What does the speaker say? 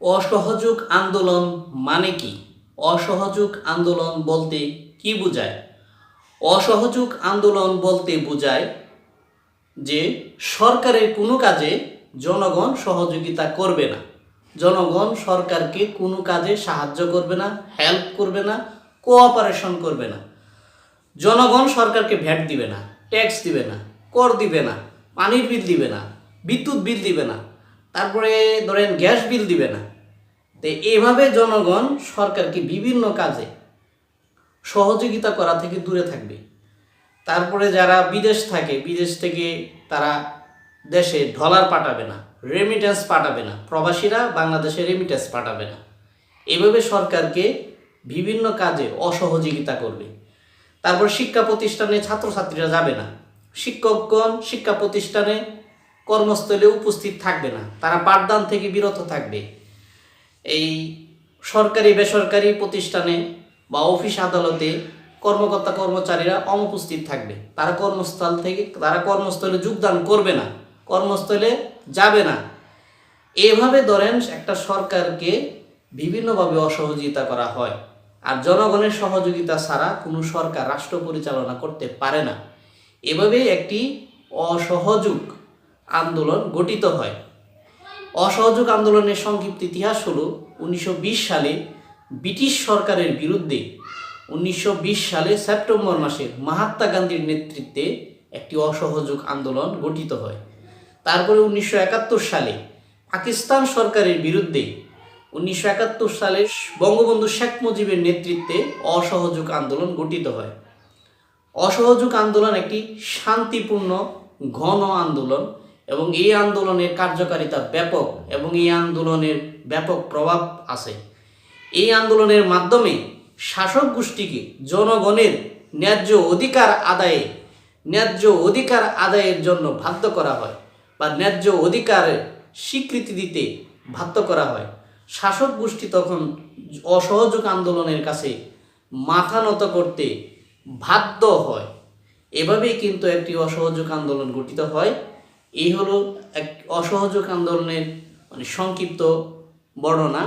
অসহযোগ আন্দোলন মানে কি? অসহযোগ আন্দোলন বলতে কি বোঝায়? অসহযোগ আন্দোলন বলতে বোঝায় যে সরকারের কোনো কাজে জনগণ সহযোগিতা করবে না। জনগণ সরকারকে কোনো কাজে সাহায্য করবে না হেল্প করবে না কোঅপারেশন করবে না। জনগণ সরকারকে ভ্যাট দিবে না ট্যাক্স দিবে না, কর দিবে না, পানির বিল দিবে না, বিদ্যুৎ বিল দিবে না। তারপরে ধরেন গ্যাস বিল দিবে না। তো এইভাবে জনগণ সরকারকে বিভিন্ন কাজে সহযোগিতা করা থেকে দূরে থাকবে। তারপরে যারা বিদেশ থাকে, বিদেশ থেকে তারা দেশে ডলার পাঠাবে না রেমিটেন্স পাঠাবে না, প্রবাসীরা বাংলাদেশে রেমিটেন্স পাঠাবে না। এভাবে সরকারকে বিভিন্ন কাজে অসহযোগিতা করবে। তারপর শিক্ষা প্রতিষ্ঠানে ছাত্রছাত্রীরা যাবে না। শিক্ষকগণ শিক্ষা প্রতিষ্ঠানে কর্মস্থলে উপস্থিত থাকবে না। তারা পাঠদান থেকে বিরত থাকবে। এই সরকারি, বেসরকারি প্রতিষ্ঠানে বা অফিস আদালতে কর্মকর্তা, কর্মচারীরা অনুপস্থিত থাকবে। তারা কর্মস্থল থেকে, তারা কর্মস্থলে যোগদান করবে না, কর্মস্থলে যাবে না। এভাবে ধরেন একটা সরকারকে বিভিন্নভাবে অসহযোগিতা করা হয়। আর জনগণের সহযোগিতা ছাড়া কোনো সরকার, রাষ্ট্র পরিচালনা করতে পারে না। এভাবে একটি অসহযোগ আন্দোলন গঠিত হয়। অসহযোগ আন্দোলনের সংক্ষিপ্ত ইতিহাস হলো উনিশশো সালে ব্রিটিশ সরকারের বিরুদ্ধে উনিশশো বিশ সালে সেপ্টেম্বর মাসে মহাত্মা গান্ধীর নেতৃত্বে একটি অসহযোগ আন্দোলন গঠিত হয়। তারপরে উনিশশো একাত্তর সালে পাকিস্তান সরকারের বিরুদ্ধে উনিশশো একাত্তর সালে বঙ্গবন্ধু শেখ মুজিবের নেতৃত্বে অসহযোগ আন্দোলন গঠিত হয়। অসহযোগ আন্দোলন একটি শান্তিপূর্ণ ঘন আন্দোলন। এবং এই আন্দোলনের কার্যকারিতা ব্যাপক এবং এই আন্দোলনের ব্যাপক প্রভাব আছে। এই আন্দোলনের মাধ্যমে শাসক গোষ্ঠীকে জনগণের ন্যায্য অধিকার আদায়ে, ন্যায্য অধিকার আদায়ের জন্য বাধ্য করা হয় বা ন্যায্য অধিকারের স্বীকৃতি দিতে বাধ্য করা হয়। শাসক গোষ্ঠী তখন অসহযোগ আন্দোলনের কাছে মাথা নত করতে বাধ্য হয়। এভাবেই কিন্তু একটি অসহযোগ আন্দোলন গঠিত হয়। এই হলো এক অসহযোগ আন্দোলনের মানে সংক্ষিপ্ত বর্ণনা।